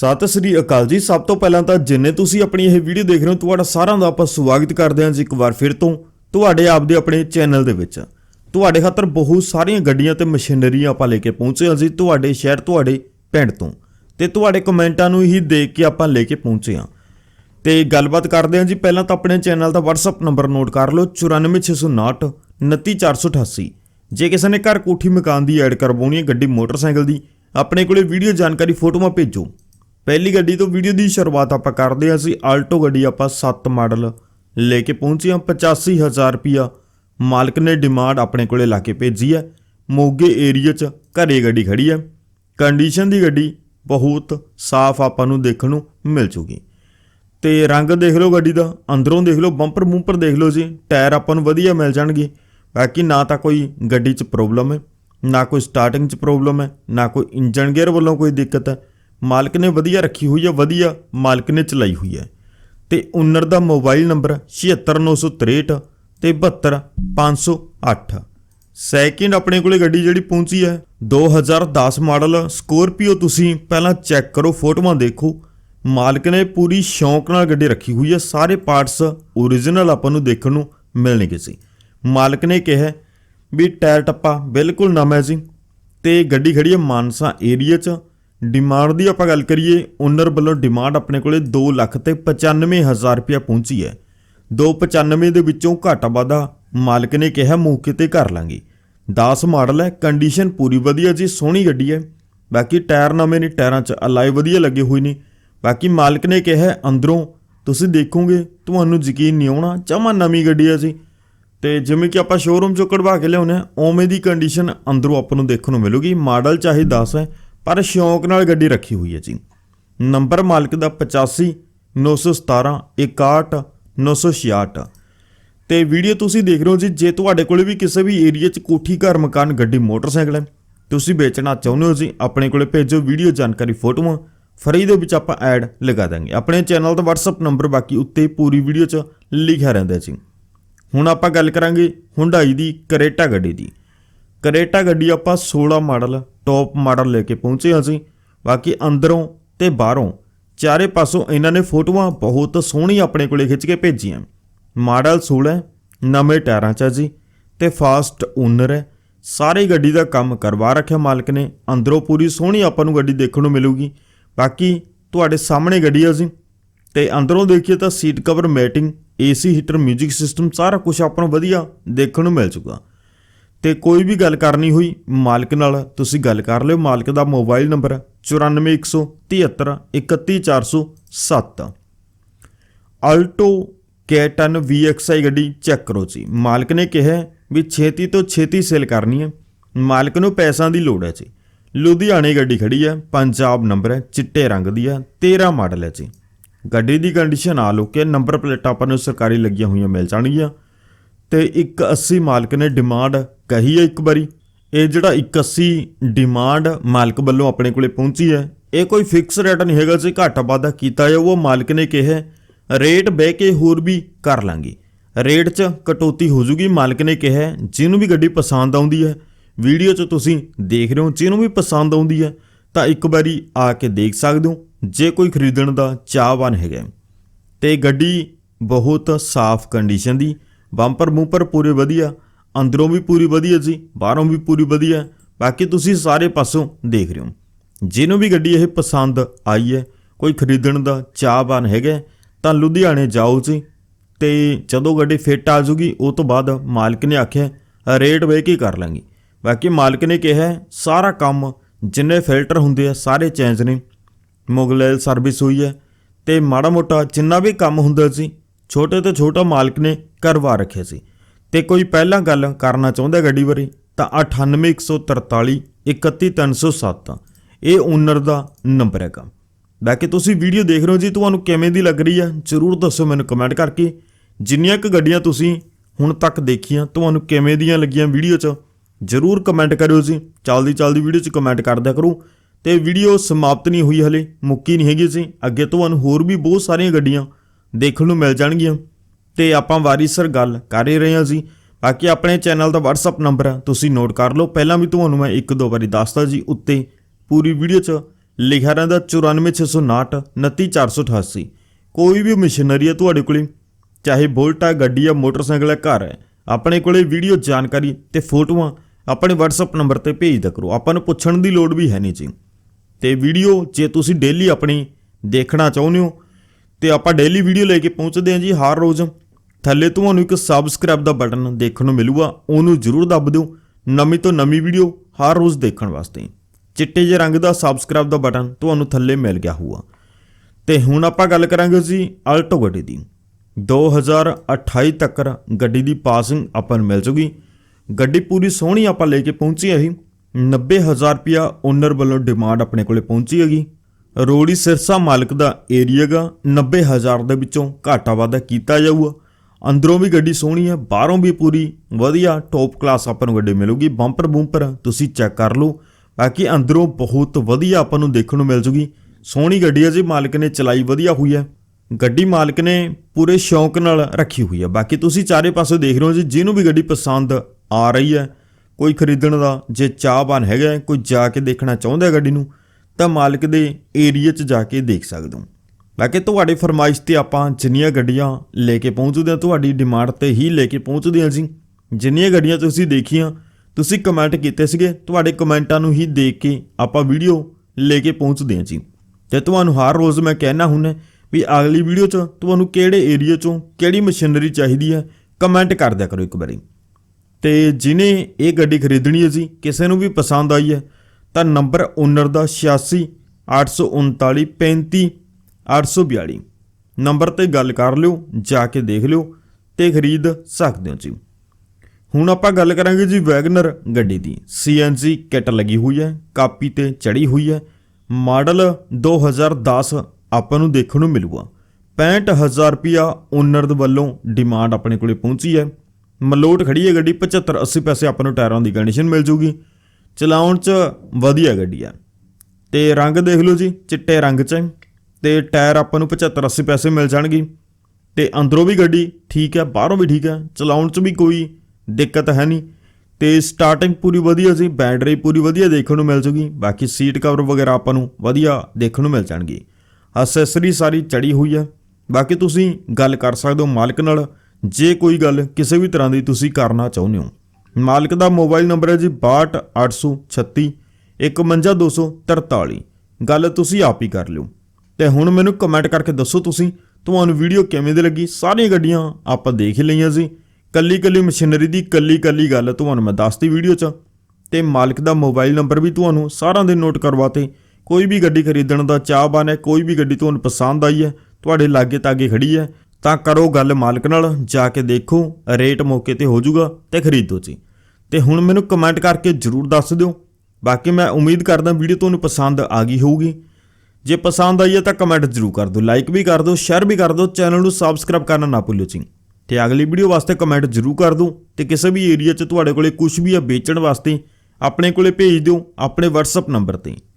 ਸਤਿ ਸ੍ਰੀ ਅਕਾਲ ਜੀ। ਸਭ ਤੋਂ ਪਹਿਲਾਂ ਤਾਂ ਜਿੰਨੇ ਤੁਸੀਂ ਆਪਣੀ ਇਹ ਵੀਡੀਓ ਦੇਖ ਰਹੇ ਹੋ, ਤੁਹਾਡਾ ਸਾਰਿਆਂ ਦਾ ਆਪਾਂ ਸਵਾਗਤ ਕਰਦੇ ਹਾਂ ਜੀ ਇੱਕ ਵਾਰ ਫਿਰ ਤੋਂ ਤੁਹਾਡੇ ਆਪ ਦੇ ਆਪਣੇ ਚੈਨਲ ਦੇ ਵਿੱਚ। ਤੁਹਾਡੇ ਖਾਤਰ ਬਹੁਤ ਸਾਰੀਆਂ ਗੱਡੀਆਂ ਤੇ ਮਸ਼ੀਨਰੀਆਂ ਆਪਾਂ ਲੈ ਕੇ ਪਹੁੰਚੇ ਹਾਂ ਜੀ ਤੁਹਾਡੇ ਸ਼ਹਿਰ, ਤੁਹਾਡੇ ਪਿੰਡ ਤੋਂ। ਤੇ ਤੁਹਾਡੇ ਕਮੈਂਟਾਂ ਨੂੰ ਹੀ ਦੇਖ ਕੇ ਆਪਾਂ ਲੈ ਕੇ ਪਹੁੰਚੇ ਹਾਂ। ਤੇ ਗੱਲਬਾਤ ਕਰਦੇ ਹਾਂ ਜੀ, ਪਹਿਲਾਂ ਤਾਂ ਆਪਣੇ ਚੈਨਲ ਦਾ WhatsApp ਨੰਬਰ ਨੋਟ ਕਰ ਲਓ 94659 29488 ਜੇ ਕਿਸੇ ਨੇ ਘਰ ਕੋਠੀ ਮਕਾਨ ਦੀ ਐਡ ਕਰਵਾਉਣੀ ਹੈ, ਗੱਡੀ, ਮੋਟਰਸਾਈਕਲ ਦੀ, ਆਪਣੇ ਕੋਲੇ ਵੀਡੀਓ ਜਾਣਕਾਰੀ ਫੋਟੋਆਂ ਭੇਜੋ। ਪਹਿਲੀ ਗੱਡੀ ਤੋਂ ਵੀਡੀਓ ਦੀ ਸ਼ੁਰੂਆਤ ਆਪਾਂ ਕਰਦੇ ਹਾਂ ਅਸੀਂ, ਆਲਟੋ ਗੱਡੀ ਆਪਾਂ 7 ਮਾਡਲ ਲੈ ਕੇ ਪਹੁੰਚੇ ਹਾਂ 85000 ਰੁਪਿਆ ਮਾਲਕ ਨੇ ਡਿਮਾਂਡ ਆਪਣੇ ਕੋਲੇ ਲਾ ਕੇ ਭੇਜੀ ਹੈ। ਮੋਗੇ ਏਰੀਆ 'ਚ ਘਰੇ ਗੱਡੀ ਖੜੀ ਹੈ। ਕੰਡੀਸ਼ਨ ਦੀ ਗੱਡੀ ਬਹੁਤ ਸਾਫ਼ ਆਪਾਂ ਨੂੰ ਦੇਖਣ ਨੂੰ ਮਿਲ ਜੂਗੀ। ਤੇ ਰੰਗ ਦੇਖ ਲਓ ਗੱਡੀ ਦਾ, ਅੰਦਰੋਂ ਦੇਖ ਲਓ, ਬੰਪਰ ਮੂੰਪਰ ਦੇਖ ਲਓ ਜੀ, ਟਾਇਰ ਆਪਾਂ ਨੂੰ ਵਧੀਆ ਮਿਲ ਜਾਣਗੇ। ਬਾਕੀ ਨਾ ਤਾਂ ਕੋਈ ਗੱਡੀ 'ਚ ਪ੍ਰੋਬਲਮ ਹੈ, ਨਾ ਕੋਈ ਸਟਾਰਟਿੰਗ 'ਚ ਪ੍ਰੋਬਲਮ ਹੈ, ਨਾ ਕੋਈ ਇੰਜਨ ਗੇਅਰ ਵੱਲੋਂ ਕੋਈ ਦਿੱਕਤ ਹੈ। ਮਾਲਕ ਨੇ ਵਧੀਆ ਰੱਖੀ ਹੋਈ ਹੈ, ਵਧੀਆ ਮਾਲਕ ਨੇ ਚਲਾਈ ਹੋਈ ਹੈ। ਤੇ ਓਨਰ ਦਾ ਮੋਬਾਈਲ ਨੰਬਰ 76963 ਤੇ 72508 ਸੈਕਿੰਡ ਆਪਣੇ ਕੋਲੇ ਗੱਡੀ ਜਿਹੜੀ ਪਹੁੰਚੀ ਹੈ 2010 ਮਾਡਲ। ਸਕੋਰਪੀਓ ਤੁਸੀਂ ਪਹਿਲਾਂ ਚੈੱਕ ਕਰੋ, ਫੋਟੋਆਂ ਦੇਖੋ। ਮਾਲਕ ਨੇ ਪੂਰੀ ਸ਼ੌਂਕ ਨਾਲ ਗੱਡੀ ਰੱਖੀ ਹੋਈ ਹੈ, ਸਾਰੇ ਪਾਰਟਸ ਓਰੀਜਨਲ ਆਪਾਂ ਨੂੰ ਦੇਖਣ ਨੂੰ ਮਿਲਣਗੇ ਸੀ। ਮਾਲਕ ਨੇ ਕਿਹਾ ਵੀ ਟਾਇਰ ਟੱਪਾ ਬਿਲਕੁਲ ਨਵਾਂ ਹੈ ਜੀ ਤੇ ਗੱਡੀ ਖੜੀ ਹੈ ਮਾਨਸਾ ਏਰੀਆ 'ਚ। ਡਿਮਾਂਡ ਦੀ ਆਪਾਂ ਗੱਲ ਕਰੀਏ ਓਨਰ ਵੱਲੋਂ ਡਿਮਾਂਡ ਆਪਣੇ ਕੋਲੇ 2 ਲੱਖ ਤੇ 95000 ਰੁਪਇਆ ਪਹੁੰਚੀ ਹੈ। 295 ਦੇ ਵਿੱਚੋਂ ਘਾਟਾ ਵਾਧਾ ਮਾਲਕ ਨੇ ਕਿਹਾ ਮੌਕੇ ਤੇ ਕਰ ਲਾਂਗੇ। 10 ਮਾਡਲ ਹੈ ਕੰਡੀਸ਼ਨ ਪੂਰੀ ਵਧੀਆ ਜੀ, ਸੋਹਣੀ ਗੱਡੀ ਹੈ। ਬਾਕੀ ਟਾਇਰ ਨਵੇਂ ਨੇ, ਟਾਇਰਾਂ 'ਚ ਅਲਾਈ ਵਧੀਆ ਲੱਗੇ ਹੋਏ ਨੇ। ਬਾਕੀ ਮਾਲਕ ਨੇ ਕਿਹਾ ਅੰਦਰੋਂ ਤੁਸੀਂ ਦੇਖੋਗੇ, ਤੁਹਾਨੂੰ ਯਕੀਨ ਨਹੀਂ ਆਉਣਾ, ਜਮਾਂ ਨਵੀਂ ਗੱਡੀ ਹੈ ਜੀ। ਤੇ ਜਿਵੇਂ ਕਿ ਆਪਾਂ ਸ਼ੋਰੂਮ ਚੋਂ ਕਢਵਾ ਕੇ ਲਿਆਉਂਦੇ ਆ ਉਵੇਂ ਦੀ ਕੰਡੀਸ਼ਨ ਅੰਦਰੋਂ ਆਪਾਂ ਨੂੰ ਦੇਖਣ ਨੂੰ ਮਿਲੂਗੀ। ਮਾਡਲ ਚਾਹੇ 10 ਹੈ ਪਰ ਸ਼ੌਂਕ ਨਾਲ ਗੱਡੀ ਰੱਖੀ ਹੋਈ ਹੈ ਜੀ। ਨੰਬਰ ਮਾਲਕ ਦਾ 85 917 61 966 ਤੇ ਵੀਡੀਓ ਤੁਸੀਂ ਦੇਖ ਰਹੇ ਹੋ ਜੀ, ਜੇ ਤੁਹਾਡੇ ਕੋਲ ਵੀ ਕਿਸੇ ਵੀ ਏਰੀਆ 'ਚ ਕੋਠੀ ਘਰ ਮਕਾਨ ਗੱਡੀ ਮੋਟਰਸਾਈਕਲ ਹੈ, ਤੁਸੀਂ ਵੇਚਣਾ ਚਾਹੁੰਦੇ ਹੋ ਜੀ, ਆਪਣੇ ਕੋਲੇ ਭੇਜੋ ਵੀਡੀਓ ਜਾਣਕਾਰੀ ਫੋਟੋਆਂ, ਫਰੀ ਦੇ ਵਿੱਚ ਆਪਾਂ ਐਡ ਲਗਾ ਦਾਂਗੇ। ਆਪਣੇ ਚੈਨਲ ਦਾ WhatsApp ਨੰਬਰ ਬਾਕੀ ਉੱਤੇ ਪੂਰੀ ਵੀਡੀਓ 'ਚ ਲਿਖਿਆ ਰਹਿੰਦਾ ਜੀ। ਹੁਣ ਆਪਾਂ ਗੱਲ ਕਰਾਂਗੇ ਹੁੰਡਾਈ ਦੀ ਕਰੇਟਾ ਗੱਡੀ ਦੀ। ਕਰੇਟਾ ਗੱਡੀ ਆਪਾਂ 16 ਮਾਡਲ ਟੌਪ ਮਾਡਲ ਲੈ ਕੇ ਪਹੁੰਚੇ ਹਾਂ ਅਸੀਂ। ਬਾਕੀ ਅੰਦਰੋਂ ਤੇ ਬਾਹਰੋਂ ਚਾਰੇ ਪਾਸੋਂ ਇਹਨਾਂ ਨੇ ਫੋਟੋਆਂ ਬਹੁਤ ਸੋਹਣੀ ਆਪਣੇ ਕੋਲੇ ਖਿੱਚ ਕੇ ਭੇਜੀਆਂ। ਮਾਡਲ 16 ਹੈ, ਨਵੇਂ ਟਾਇਰਾਂ 'ਚ ਹੈ ਜੀ ਤੇ ਫਾਸਟ ਓਨਰ ਹੈ। ਸਾਰੀ ਗੱਡੀ ਦਾ ਕੰਮ ਕਰਵਾ ਰੱਖਿਆ ਮਾਲਕ ਨੇ। ਅੰਦਰੋਂ ਪੂਰੀ ਸੋਹਣੀ ਆਪਾਂ ਨੂੰ ਗੱਡੀ ਦੇਖਣ ਨੂੰ ਮਿਲੂਗੀ। ਬਾਕੀ ਤੁਹਾਡੇ ਸਾਹਮਣੇ ਗੱਡੀ ਆ ਜੀ ਤੇ ਅੰਦਰੋਂ ਦੇਖੀਏ ਤਾਂ seat cover matting AC heater 뮤직 system ਸਾਰਾ ਕੁਝ ਆਪਾਂ ਨੂੰ ਵਧੀਆ ਦੇਖਣ ਨੂੰ ਮਿਲ ਚੁੱਕਾ ਤੇ ਕੋਈ ਵੀ ਗੱਲ ਕਰਨੀ ਹੋਈ, ਮਾਲਕ ਨਾਲ ਤੁਸੀਂ ਗੱਲ ਕਰ ਲਿਓ। ਮਾਲਕ ਦਾ mobile number 9417 31407 Alto K10 VXI ਗੱਡੀ ਚੈੱਕ ਕਰੋ ਜੀ। ਮਾਲਕ ਨੇ ਕਿਹਾ ਵੀ ਛੇਤੀ ਤੋਂ ਛੇਤੀ ਸੇਲ ਕਰਨੀ ਹੈ। ਮਾਲਕ ਨੂੰ ਪੈਸਿਆਂ ਦੀ ਲੋੜ ਹੈ ਜੀ। ਲੁਧਿਆਣੇ ਗੱਡੀ ਖੜੀ ਹੈ, ਪੰਜਾਬ ਨੰਬਰ ਹੈ, ਚਿੱਟੇ ਰੰਗ ਦੀ ਹੈ 13 ਮਾਡਲ ਹੈ ਜੀ। ਗੱਡੀ ਦੀ ਕੰਡੀਸ਼ਨ ਆ ਲੋਕੇ, ਨੰਬਰ ਪਲੇਟਾਂ ਆਪਾਂ ਨੂੰ ਸਰਕਾਰੀ ਲੱਗੀਆਂ ਹੋਈਆਂ ਮਿਲ ਜਾਣਗੀਆਂ। ਤੇ 180 ਮਾਲਕ ਨੇ ਡਿਮਾਂਡ ਕਹੀ ਹੈ ਇੱਕ ਵਾਰੀ, ਇਹ ਜਿਹੜਾ 180 ਡਿਮਾਂਡ ਮਾਲਕ ਵੱਲੋਂ ਆਪਣੇ ਕੋਲੇ ਪਹੁੰਚੀ ਹੈ, ਇਹ ਕੋਈ ਫਿਕਸ ਰੇਟ ਨਹੀਂ ਹੈਗਾ ਜੇ ਘਾਟਾ ਵਾਧਾ ਕੀਤਾ ਹੈ, ਉਹ ਮਾਲਕ ਨੇ ਕਿਹਾ ਰੇਟ ਬਹਿ ਕੇ ਹੋਰ ਵੀ ਕਰ ਲਾਂਗੇ। ਰੇਟ 'ਚ ਕਟੌਤੀ ਹੋ ਜੂਗੀ, ਮਾਲਕ ਨੇ ਕਿਹਾ ਜਿਹਨੂੰ ਵੀ ਗੱਡੀ ਪਸੰਦ ਆਉਂਦੀ ਹੈ ਵੀਡੀਓ 'ਚ ਤੁਸੀਂ ਦੇਖ ਰਹੇ ਹੋ, ਜਿਹਨੂੰ ਵੀ ਪਸੰਦ ਆਉਂਦੀ ਹੈ, ਤਾਂ ਇੱਕ ਵਾਰੀ ਆ ਕੇ ਦੇਖ ਸਕਦੇ ਹੋ, ਜੇ ਕੋਈ ਖਰੀਦਣ ਦਾ ਚਾਹਵਾਨ ਹੈਗਾ। ਤੇ ਗੱਡੀ ਬਹੁਤ ਸਾਫ਼ ਕੰਡੀਸ਼ਨ ਦੀ ਬੰਪਰ ਮੂੰਪਰ ਪੂਰੇ ਵਧੀਆ ਅੰਦਰੋਂ ਵੀ ਪੂਰੀ ਵਧੀਆ ਸੀ, ਬਾਹਰੋਂ ਵੀ ਪੂਰੀ ਵਧੀਆ ਬਾਕੀ ਤੁਸੀਂ ਸਾਰੇ ਪਾਸੋਂ ਦੇਖ ਰਹੇ ਹੋ। ਜਿਹਨੂੰ ਵੀ ਗੱਡੀ ਇਹ ਪਸੰਦ ਆਈ ਹੈ, ਕੋਈ ਖਰੀਦਣ ਦਾ ਚਾਹਵਾਨ ਹੈਗਾ ਤਾਂ ਲੁਧਿਆਣੇ ਜਾਓ ਜੀ। ਤੇ ਜਦੋਂ ਗੱਡੀ ਫਿੱਟ ਆ ਜੂਗੀ, ਉਹ ਤੋਂ ਬਾਅਦ ਮਾਲਕ ਨੇ ਆਖਿਆ, ਰੇਟ ਵੇਖ ਕੇ ਕਰ ਲਾਂਗੇ। ਬਾਕੀ ਮਾਲਕ ਨੇ ਕਿਹਾ, ਸਾਰਾ ਕੰਮ ਜਿੰਨੇ ਫਿਲਟਰ ਹੁੰਦੇ ਆ, ਸਾਰੇ ਚੇਂਜ ਨੇ। ਮੁਗਲੈਲ ਸਰਵਿਸ ਹੋਈ ਹੈ ਤੇ ਮਾੜਾ ਮੋਟਾ ਜਿੰਨਾ ਵੀ ਕੰਮ ਹੁੰਦਾ ਸੀ, ਛੋਟੇ ਤੋਂ ਛੋਟਾ ਮਾਲਕ ਨੇ ਕਰਵਾ ਰੱਖਿਆ ਸੀ। ਤੇ ਕੋਈ ਪਹਿਲਾਂ ਗੱਲ ਕਰਨਾ ਚਾਹੁੰਦਾ ਗੱਡੀ ਬਾਰੇ, ਤਾਂ 98143 31307 ਇਹ ਓਨਰ ਦਾ ਨੰਬਰ ਹੈਗਾ। ਬਾਕੀ ਤੁਸੀਂ ਵੀਡੀਓ ਦੇਖ ਰਹੇ ਹੋ ਜੀ, ਤੁਹਾਨੂੰ ਕਿਵੇਂ ਦੀ ਲੱਗ ਰਹੀ ਹੈ ਜਰੂਰ ਦੱਸੋ ਮੈਨੂੰ ਕਮੈਂਟ ਕਰਕੇ। ਜਿੰਨੀਆਂ ਕੁ ਗੱਡੀਆਂ ਤੁਸੀਂ ਹੁਣ ਤੱਕ ਦੇਖੀਆਂ, ਤੁਹਾਨੂੰ ਕਿਵੇਂ ਦੀਆਂ ਲੱਗੀਆਂ ਵੀਡੀਓ 'ਚ, ਜਰੂਰ ਕਮੈਂਟ ਕਰਿਓ ਜੀ। ਚੱਲਦੀ ਚੱਲਦੀ ਵੀਡੀਓ 'ਚ ਕਮੈਂਟ ਕਰਦਿਆ ਕਰੋ। ਤੇ ਵੀਡੀਓ ਸਮਾਪਤ ਨਹੀਂ ਹੋਈ ਹਲੇ, ਮੁੱਕੀ ਨਹੀਂ ਹੈਗੀ ਜੀ। ਅੱਗੇ ਤੁਹਾਨੂੰ ਹੋਰ ਵੀ ਬਹੁਤ ਸਾਰੀਆਂ ਗੱਡੀਆਂ ਦੇਖਣ ਨੂੰ ਮਿਲ ਜਾਣਗੀਆਂ। ਤੇ ਆਪਾਂ ਵਾਰੀਸਰ ਗੱਲ ਕਰ ਹੀ ਰਹੇ ਹਾਂ ਜੀ। ਬਾਕੀ ਆਪਣੇ ਚੈਨਲ ਦਾ WhatsApp ਨੰਬਰ ਹੈ ਤੁਸੀਂ ਨੋਟ ਕਰ ਲਓ। ਪਹਿਲਾਂ ਵੀ ਤੁਹਾਨੂੰ ਮੈਂ ਇੱਕ ਦੋ ਵਾਰੀ ਦੱਸਤਾ ਜੀ, ਉੱਤੇ ਪੂਰੀ ਵੀਡੀਓ 'ਚ ਲਿਖਿਆ ਰਹਿੰਦਾ 94659 29488 ਕੋਈ ਵੀ ਮਸ਼ੀਨਰੀ ਹੈ ਤੁਹਾਡੇ ਕੋਲੇ, ਚਾਹੇ ਬੁਲਟ ਹੈ ਗੱਡੀ ਹੈ ਮੋਟਰਸਾਈਕਲ ਹੈ ਘਰ ਹੈ ਆਪਣੇ ਕੋਲੇ ਵੀਡੀਓ ਜਾਣਕਾਰੀ ਤੇ ਫੋਟੋਆਂ ਆਪਣੇ WhatsApp ਨੰਬਰ ਤੇ ਭੇਜ ਦਿਆ ਕਰੋ। ਆਪਾਂ ਨੂੰ ਪੁੱਛਣ ਦੀ ਲੋੜ ਵੀ ਹੈ ਨਹੀਂ ਜੀ। ਤੇ ਵੀਡੀਓ ਜੇ ਤੁਸੀਂ ਡੇਲੀ ਆਪਣੀ ਦੇਖਣਾ ਚਾਹੁੰਦੇ ਹੋ, ਤੇ ਆਪਾਂ ਡੇਲੀ ਵੀਡੀਓ ਲੈ ਕੇ ਪਹੁੰਚਦੇ ਹਾਂ ਜੀ ਹਰ ਰੋਜ਼। ਥੱਲੇ ਤੁਹਾਨੂੰ ਇੱਕ ਸਬਸਕ੍ਰਾਈਬ ਦਾ ਬਟਨ ਦੇਖਣ ਨੂੰ ਮਿਲੂਗਾ, ਉਹਨੂੰ ਜ਼ਰੂਰ ਦੱਬ ਦਿਓ। ਨਵੀਂ ਤੋਂ ਨਵੀਂ ਵੀਡੀਓ ਹਰ ਰੋਜ਼ ਦੇਖਣ ਵਾਸਤੇ। ਚਿੱਟੇ ਜਿਹੇ ਰੰਗ ਦਾ ਸਬਸਕ੍ਰਾਈਬ ਦਾ ਬਟਨ ਤੁਹਾਨੂੰ ਥੱਲੇ ਮਿਲ ਗਿਆ ਹੋਊਗਾ। ਤੇ ਹੁਣ ਆਪਾਂ ਗੱਲ ਕਰਾਂਗੇ ਜੀ ਆਲਟੋ ਗੱਡੀ ਦੀ। 2028 ਤੱਕ ਗੱਡੀ ਦੀ ਪਾਸਿੰਗ ਆਪਾਂ ਨੂੰ ਮਿਲ ਜੂਗੀ। ਗੱਡੀ ਪੂਰੀ ਸੋਹਣੀ ਆਪਾਂ ਲੈ ਕੇ ਪਹੁੰਚੀ ਹੈ 90000 ਰੁਪਿਆ ਓਨਰ ਵੱਲੋਂ ਡਿਮਾਂਡ ਆਪਣੇ ਕੋਲੇ ਪਹੁੰਚੀ ਹੈਗੀ। ਰੋੜੀ ਸਿਰਸਾ ਮਾਲਕ ਦਾ ਏਰੀਆ ਗਾ 90000 ਦੇ ਵਿੱਚੋਂ ਘਾਟਾ ਵਾਧਾ ਕੀਤਾ ਜਾਊਗਾ। ਅੰਦਰੋਂ ਵੀ ਗੱਡੀ ਸੋਹਣੀ ਹੈ, ਬਾਹਰੋਂ ਵੀ ਪੂਰੀ, ਵਧੀਆ ਟੌਪ ਕਲਾਸ ਆਪਾਂ ਨੂੰ ਗੱਡੀ ਮਿਲੂਗੀ। ਬੰਪਰ ਬੂੰਪਰ ਤੁਸੀਂ ਚੈੱਕ ਕਰ ਲਓ। ਬਾਕੀ ਅੰਦਰੋਂ ਬਹੁਤ ਵਧੀਆ ਆਪਾਂ ਨੂੰ ਦੇਖਣ ਨੂੰ ਮਿਲ ਜੂਗੀ। ਸੋਹਣੀ ਗੱਡੀ ਹੈ ਜੀ, ਮਾਲਕ ਨੇ ਚਲਾਈ, ਵਧੀਆ ਹੋਈ ਹੈ। ਗੱਡੀ ਮਾਲਕ ਨੇ ਪੂਰੇ ਸ਼ੌਂਕ ਨਾਲ ਰੱਖੀ ਹੋਈ ਹੈ। ਬਾਕੀ ਤੁਸੀਂ ਚਾਰੇ ਪਾਸੇ ਦੇਖ ਰਹੇ ਹੋ ਜੀ, ਜਿਹਨੂੰ ਵੀ ਗੱਡੀ ਪਸੰਦ ਆ ਰਹੀ ਹੈ, ਕੋਈ ਖਰੀਦਣ ਦਾ, ਜੇ ਚਾਹਵਾਨ ਹੈਗਾ, ਕੋਈ ਜਾ ਕੇ ਦੇਖਣਾ ਚਾਹੁੰਦਾ ਗੱਡੀ ਨੂੰ, ਤਾਂ ਮਾਲਕ ਦੇ ਏਰੀਆ 'ਚ ਜਾ ਕੇ ਦੇਖ ਸਕਦੇ ਹੋ। ਬਾਕੀ ਤੁਹਾਡੀ ਫਰਮਾਇਸ਼ ਤੇ ਆਪਾਂ ਜਿੰਨੀਆਂ ਗੱਡੀਆਂ ਲੈ ਕੇ ਪਹੁੰਚਦੇ ਹਾਂ, ਤੁਹਾਡੀ ਡਿਮਾਂਡ ਤੇ ਹੀ ਲੈ ਕੇ ਪਹੁੰਚਦੇ ਹਾਂ ਜੀ। ਜਿੰਨੀਆਂ ਗੱਡੀਆਂ ਤੁਸੀਂ ਦੇਖੀਆਂ, ਤੁਸੀਂ ਕਮੈਂਟ ਕੀਤੇ ਸੀਗੇ, ਤੁਹਾਡੇ ਕਮੈਂਟਾਂ ਨੂੰ ਹੀ ਦੇਖ ਕੇ ਆਪਾਂ ਵੀਡੀਓ ਲੈ ਕੇ ਪਹੁੰਚਦੇ ਹਾਂ ਜੀ। ਤੇ ਤੁਹਾਨੂੰ ਹਰ ਰੋਜ਼ ਮੈਂ ਕਹਿਣਾ ਹੁੰਦਾ ਵੀ ਅਗਲੀ ਵੀਡੀਓ 'ਚ ਤੁਹਾਨੂੰ ਕਿਹੜੇ ਏਰੀਆ 'ਚੋਂ ਕਿਹੜੀ ਮਸ਼ੀਨਰੀ ਚਾਹੀਦੀ ਹੈ ਕਮੈਂਟ ਕਰ ਦਿਆ ਕਰੋ ਇੱਕ ਵਾਰੀ। ਤੇ ਜਿਨੇ ਇਹ ਗੱਡੀ ਖਰੀਦਣੀ ਹੈ ਜੀ, ਕਿਸੇ ਨੂੰ ਵੀ ਪਸੰਦ ਆਈ ਹੈ, ਤਾਂ ਨੰਬਰ ਓਨਰ ਦਾ 86 839 35 842 ਨੰਬਰ ਤੇ ਗੱਲ ਕਰ ਲਿਓ, ਜਾ ਕੇ ਦੇਖ ਲਿਓ ਤੇ ਖਰੀਦ ਸਕਦੇ ਹੋ ਜੀ। ਹੁਣ ਆਪਾਂ ਗੱਲ ਕਰਾਂਗੇ ਜੀ ਵੈਗਨਰ ਗੱਡੀ ਦੀ। CNG ਕਿੱਟ ਲੱਗੀ ਹੋਈ ਹੈ, ਕਾਪੀ ਤੇ ਚੜੀ ਹੋਈ ਹੈ। ਮਾਡਲ 2010 ਆਪਾਂ ਨੂੰ ਦੇਖਣ ਨੂੰ ਮਿਲੂਗਾ। 65000 ਰੁਪਿਆ ਓਨਰ ਦੇ ਵੱਲੋਂ ਡਿਮਾਂਡ ਆਪਣੇ ਕੋਲੇ ਪਹੁੰਚੀ ਹੈ। ਮਲੋਟ ਖੜੀ ਹੈ ਗੱਡੀ 75 80 ਪੈਸੇ ਆਪਾਂ ਨੂੰ ਟਾਇਰਾਂ ਦੀ ਕੰਡੀਸ਼ਨ ਮਿਲ ਜੂਗੀ। ਚਲਾਉਣ 'ਚ ਵਧੀਆ ਗੱਡੀ ਆ ਤੇ ਰੰਗ ਦੇਖ ਲਓ ਜੀ, ਚਿੱਟੇ ਰੰਗ 'ਚ ਤੇ ਟਾਇਰ ਆਪਾਂ ਨੂੰ 75 80 ਪੈਸੇ ਮਿਲ ਜਾਣਗੇ। ਤੇ ਅੰਦਰੋਂ ਵੀ ਗੱਡੀ ਠੀਕ ਹੈ, ਬਾਹਰੋਂ ਵੀ ਠੀਕ ਹੈ, ਚਲਾਉਣ 'ਚ ਵੀ ਕੋਈ ਦਿੱਕਤ ਹੈ ਨਹੀਂ। ਤੇ ਸਟਾਰਟਿੰਗ ਪੂਰੀ ਵਧੀਆ ਸੀ ਬੈਟਰੀ ਪੂਰੀ ਵਧੀਆ ਦੇਖਣ ਨੂੰ ਮਿਲ ਜੂਗੀ। ਬਾਕੀ ਸੀਟ ਕਵਰ ਵਗੈਰਾ ਆਪਾਂ ਨੂੰ ਵਧੀਆ ਦੇਖਣ ਨੂੰ ਮਿਲ ਜਾਣਗੇ। ਅਸੈਸਰੀ ਸਾਰੀ ਚੜੀ ਹੋਈ ਹੈ। ਬਾਕੀ ਤੁਸੀਂ ਗੱਲ ਕਰ ਸਕਦੇ ਹੋ ਮਾਲਕ ਨਾਲ। ਜੇ ਕੋਈ ਗੱਲ ਕਿਸੇ ਵੀ ਤਰ੍ਹਾਂ ਦੀ ਤੁਸੀਂ ਕਰਨਾ ਚਾਹੁੰਦੇ ਹੋ। ਮਾਲਕ ਦਾ ਮੋਬਾਈਲ ਨੰਬਰ ਹੈ ਜੀ 62836 51243 ਗੱਲ ਤੁਸੀਂ ਆਪ ਹੀ ਕਰ ਲਿਓ। ਤੇ ਹੁਣ ਮੈਨੂੰ ਕਮੈਂਟ ਕਰਕੇ ਦੱਸੋ ਤੁਸੀਂ, ਤੁਹਾਨੂੰ ਵੀਡੀਓ ਕਿਵੇਂ ਦੀ ਲੱਗੀ? ਸਾਰੀਆਂ ਗੱਡੀਆਂ ਆਪਾਂ ਦੇਖ ਹੀ ਲਈਆਂ ਸੀ। ਕੱਲੀ ਕੱਲੀ ਮਸ਼ੀਨਰੀ ਦੀ ਕੱਲੀ ਕੱਲੀ ਗੱਲ ਤੁਹਾਨੂੰ ਮੈਂ ਦੱਸਤੀ ਵੀਡੀਓ 'ਚ। ਤੇ ਮਾਲਕ ਦਾ ਮੋਬਾਈਲ ਨੰਬਰ ਵੀ ਤੁਹਾਨੂੰ ਸਾਰਿਆਂ ਦੇ ਨੋਟ ਕਰਵਾਤੇ ਕੋਈ ਵੀ ਗੱਡੀ ਖਰੀਦਣ ਦਾ ਚਾਹਵਾਨ ਹੈ ਕੋਈ ਵੀ ਗੱਡੀ ਤੁਹਾਨੂੰ ਪਸੰਦ ਆਈ ਹੈ, ਤੁਹਾਡੇ ਲਾਗੇ ਤਾਗੇ ਖੜੀ ਹੈ, ਤਾਂ ਕਰੋ ਗੱਲ ਮਾਲਕ ਨਾਲ, ਜਾ ਕੇ ਦੇਖੋ ਰੇਟ ਮੌਕੇ ਤੇ ਹੋ ਜਾਊਗਾ ਤੇ ਖਰੀਦੋ ਜੀ। ਤੇ ਹੁਣ ਮੈਨੂੰ ਕਮੈਂਟ ਕਰਕੇ ਜਰੂਰ ਦੱਸ ਦਿਓ। ਬਾਕੀ ਮੈਂ ਉਮੀਦ ਕਰਦਾ ਵੀਡੀਓ ਤੁਹਾਨੂੰ ਪਸੰਦ ਆ ਗਈ ਹੋਊਗੀ। ਜੇ ਪਸੰਦ ਆਈ ਹੈ ਤਾਂ ਕਮੈਂਟ ਜਰੂਰ ਕਰ ਦਿਓ ਲਾਈਕ ਵੀ ਕਰ ਦਿਓ ਸ਼ੇਅਰ ਵੀ ਕਰ ਦਿਓ ਚੈਨਲ ਨੂੰ ਸਬਸਕ੍ਰਾਈਬ ਕਰਨਾ ਨਾ ਭੁੱਲਿਓ ਜੀ। ਤੇ ਅਗਲੀ ਵੀਡੀਓ ਵਾਸਤੇ ਕਮੈਂਟ ਜਰੂਰ ਕਰ ਦਿਓ ਤੇ ਕਿਸੇ ਵੀ ਏਰੀਆ 'ਚ ਤੁਹਾਡੇ ਕੋਲੇ ਕੁਝ ਵੀ ਆ ਵੇਚਣ ਵਾਸਤੇ, ਆਪਣੇ ਕੋਲੇ ਭੇਜ ਦਿਓ ਆਪਣੇ WhatsApp ਨੰਬਰ ਤੇ।